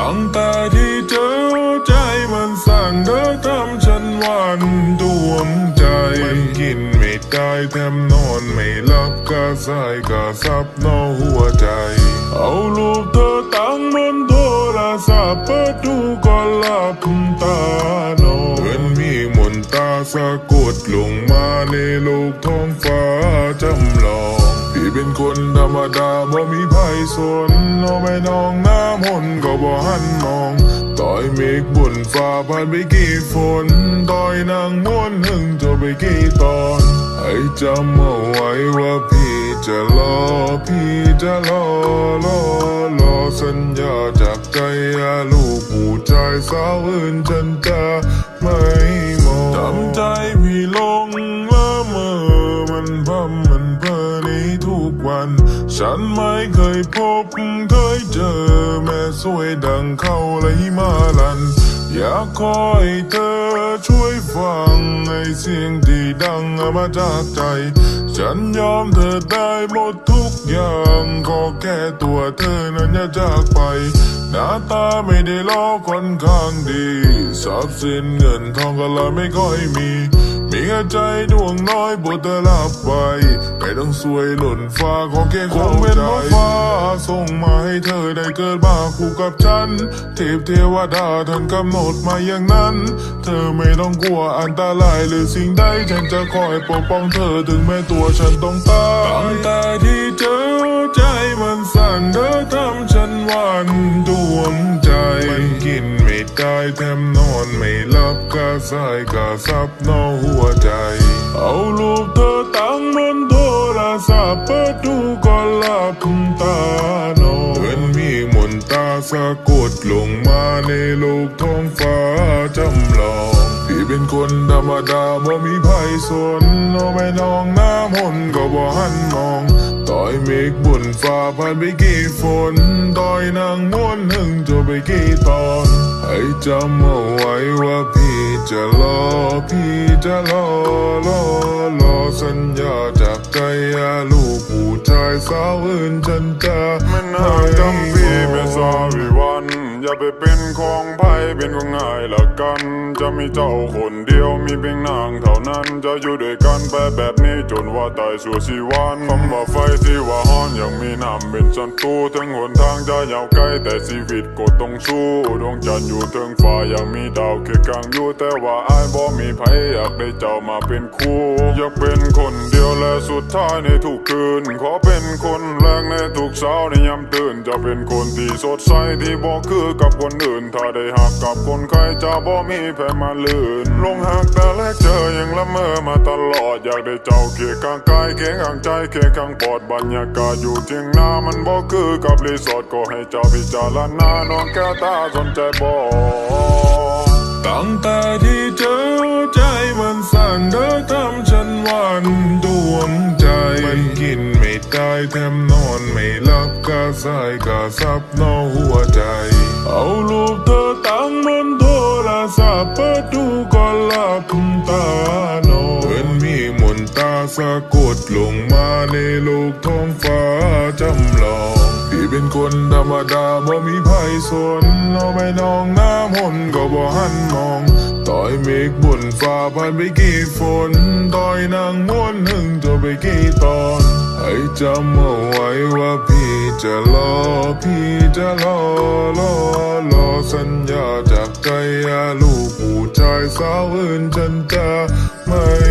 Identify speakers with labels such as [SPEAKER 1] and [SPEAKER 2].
[SPEAKER 1] ตั้งแต่ที่เจอใจมันสั่งเธอทำฉันวันดวงใจมันกินไม่ได้แถมนอนไม่หลับกะสายกะซับนอหัวใจ เอารูปเธอตั้งบนโทรศัพท์เปิดดูก็หลับตานอนเหมือนมีมนตาสะกดลงมาในโลกท้องฟ้าจำลอง เป็นคนธรรมดาบ่มีภัยสนเอาไม่น้องน้ามนต์ก็บ่หันมอง ต่อยเมฆบนฟ้าผ่านไปกี่ฝน ต่อยนางม้วนหนึ่งจะไปกี่ตอนให้จำเอาไว้ว่าพี่จะรอพี่จะรอรอรอสัญญาจากใจลูกผู้ชายสาวอื่นฉันจะ ฉันไม่เคยพบเคยเจอแม่สวยดังเขาและหิมาลัน อยากขอให้เธอช่วยฟังให้เสียงที่ดังมาจากใจ ฉันยอมเธอได้หมดทุกอย่างขอแค่ตัวเธอนั้นอย่าจากไป หน้าตาไม่ได้ล้อค่อนข้างดีทรัพย์สินเงินทองก็เลยไม่ค่อยมี มีแค่ใจดวงน้อยบทเธอลับไป ต้องสวยหล่นฟ้าขอแค่คงเป็นเพราะฟ้าส่งมาให้เธอได้เกิดมาคู่กับฉัน เทพเทวดาท่านกำหนดมาอย่างนั้น เธอไม่ต้องกลัวอันตรายหรือสิ่งใดฉันจะคอยปกป้องเธอถึงแม้ตัวฉันต้องตายตั้งแต่ที่เจอใจมันสั่นเธอทำฉันหวันดวงใจมันกินไม่ได้แถมนอนไม่หลับกะสายกะซับนอหัวใจ เอารูปเธอตั้งบนโท รศัพท์เปิดดูก็หลับตานอนเหมือนมีมนตาสะกดลงมาในโลกท้องฟ้าจำลองพี่เป็นคนธรรมดาบ่มีภัยสนเอาไม่น้องหน้ามนก็บ่หันมอง ต่อยเมฆบนฟ้าผ่านไปกี่ฝน ต่อยนางม้วนหนึ่งจะไปกี่ตอนให้จำเอาไว้ว่าพี่จะรอพี่จะรอรอ อื่นฉันจะไม่น่าจำพี่ไม่สาวิวัน อย่าไปเป็นของไพ่เป็นของง่ายละกัน จะมีเจ้าคนเดียวมีเพียงนางเท่านั้นจะอยู่ด้วยกันไปแบบนี้จนว่าตายสู่ชีวันคำว่าไฟที่ว่าฮ้อีน้ำเป็นศัตรูถึงหนทางจะยาวไกลแต่ชีวิตก็ต้องสู้ดวงจันทร์อยู่เทิงฟ้ายังมีดาวเคียงกลางอยู่แต่ว่าอายบ่มีไผอยากได้เจ้ามาเป็นคู่อยากเป็นคนเดียวและสุดท้ายในทุกคืน ขอเป็นคนแรกในทุกเช้าในยามตื่นจะเป็นคนที่สดใสที่บ่คือกับคนอื่น ถ้าได้หักกับคนใครจะบ่มีแพ้มาลื่นลงหักแต่แรกเจอยังละเมอมาตลอดอยากได้เจ้าเคียงข้างกายเคียงข้างใจเคียงข้างปอดบรรยากาศอยู่ทียงนามันบ่คือกับรีสอร์ทก็ให้เจ้าพิจารณาน้องแก้วตาสนใจบ่ตั้งแต่ที่เจอใจมันสั่นเธอทำฉันหวันดวงใจ มันกินไม่ได้แถมนอนไม่หลับกะสายกะซับนอหัวใจ เอารูปเธอตั้งบนโทรศัพท์เปิดดูก็หลับตา สะกดลงมาในโลกท้องฟ้าจำลองพี่เป็นคนธรรมดาบ่มีภัยสนเอาไม่นองหน้ามนก็บ่หันมอง ต่อยเมฆบนฟ้าผ่านไปกี่ฝน ต่อยนางม้วนหนึ่งจะไปกี่ตอนให้จำเอาไว้ว่าพี่จะรอ พี่จะรอรอรอสัญญาจากใจลูกผู้ชายสาวอื่นฉันจะไม่